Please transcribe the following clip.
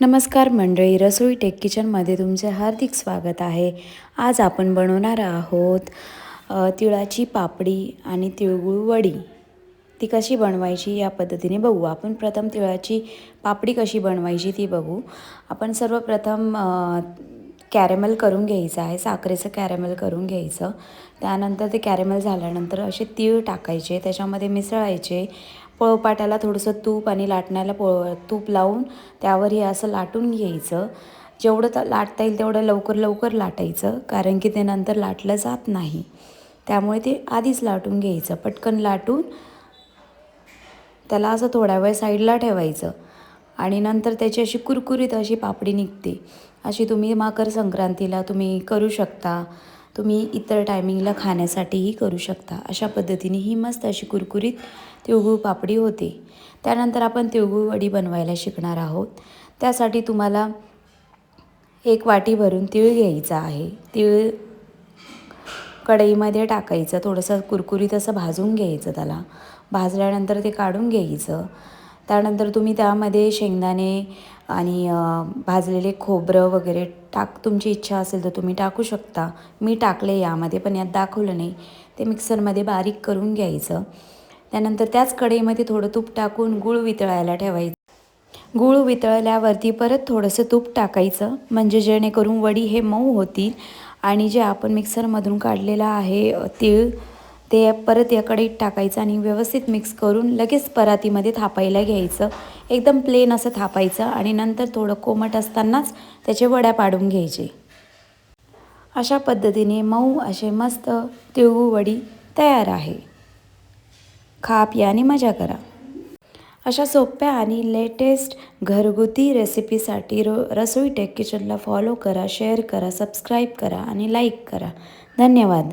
नमस्कार मंडळी रसोई टेक किचनमध्ये तुमचे हार्दिक स्वागत आहे. आज आपण बनवणार आहोत तिळाची पापडी आणि तिळगुळ वडी. ती कशी बनवायची या पद्धतीने बघू. आपण प्रथम तिळाची पापडी कशी बनवायची ती बघू. आपण सर्वप्रथम कॅरेमल करून घ्यायचं आहे साखरेचं कॅरेमल करून घ्यायचं. त्यानंतर ते कॅरेमल झाल्यानंतर असे तीळ टाकायचे त्याच्यामध्ये मिसळायचे. पोळपाटाला थोडंसं तूप आणि लाटण्याला पो तूप लावून त्यावर हे असं लाटून घ्यायचं. जेवढं तर लाटता येईल तेवढं लवकर लवकर लाटायचं कारण की ते नंतर लाटलं जात नाही. त्यामुळे ते आधीच लाटून घ्यायचं पटकन लाटून त्याला असं थोड्या वेळ साईडला ठेवायचं. आणि नंतर त्याची अशी कुरकुरीत अशी पापडी निघते. अशी तुम्ही मकर संक्रांतीला तुम्ही करू शकता. तुम्ही इतर टायमिंगला खाण्यासाठीही करू शकता. अशा पद्धतीने ही मस्त अशी कुरकुरीत तिळगुळ पापडी होते. त्यानंतर आपण तिळगुळ वडी बनवायला शिकणार आहोत. त्यासाठी तुम्हाला एक वाटी भरून तीळ घ्यायचा आहे. तीळ कढईमध्ये टाकायचं. थोडंसं कुरकुरीत असं भाजून घ्यायचं त्याला. भाजल्यानंतर ते काढून घ्यायचं. त्यानंतर तुम्ही त्यामध्ये शेंगदाणे आणि भाजलेले खोबरं वगैरे टाक तुमची इच्छा असेल तर तुम्ही टाकू शकता. मी टाकले यामध्ये पण यात दाखवलं नाही. ते मिक्सरमध्ये बारीक करून घ्यायचं. त्यानंतर त्याच कढईमध्ये थोडं तूप टाकून गूळ वितळायला ठेवायचं. गूळ वितळल्यावरती परत थोडंसं तूप टाकायचं म्हणजे जेणेकरून वडी हे मऊ होतील. आणि जे आपण मिक्सरमधून काढलेलं आहे तीळ ते परत या कढईत टाकायचं आणि व्यवस्थित मिक्स करून लगेच परातीमध्ये थापायला घ्यायचं. एकदम प्लेन असं थापायचं आणि नंतर थोडं कोमट असतानाच त्याचे वड्या पाडून घ्यायचे. अशा पद्धतीने मऊ असे मस्त तिळगूळ वडी तयार आहे. खा पिया आणि मजा करा. अशा सोप्या आणि लेटेस्ट घरगुती रेसिपीसाठी रो रसोई टेक किचनला फॉलो करा शेअर करा सबस्क्राईब करा आणि लाईक करा. धन्यवाद.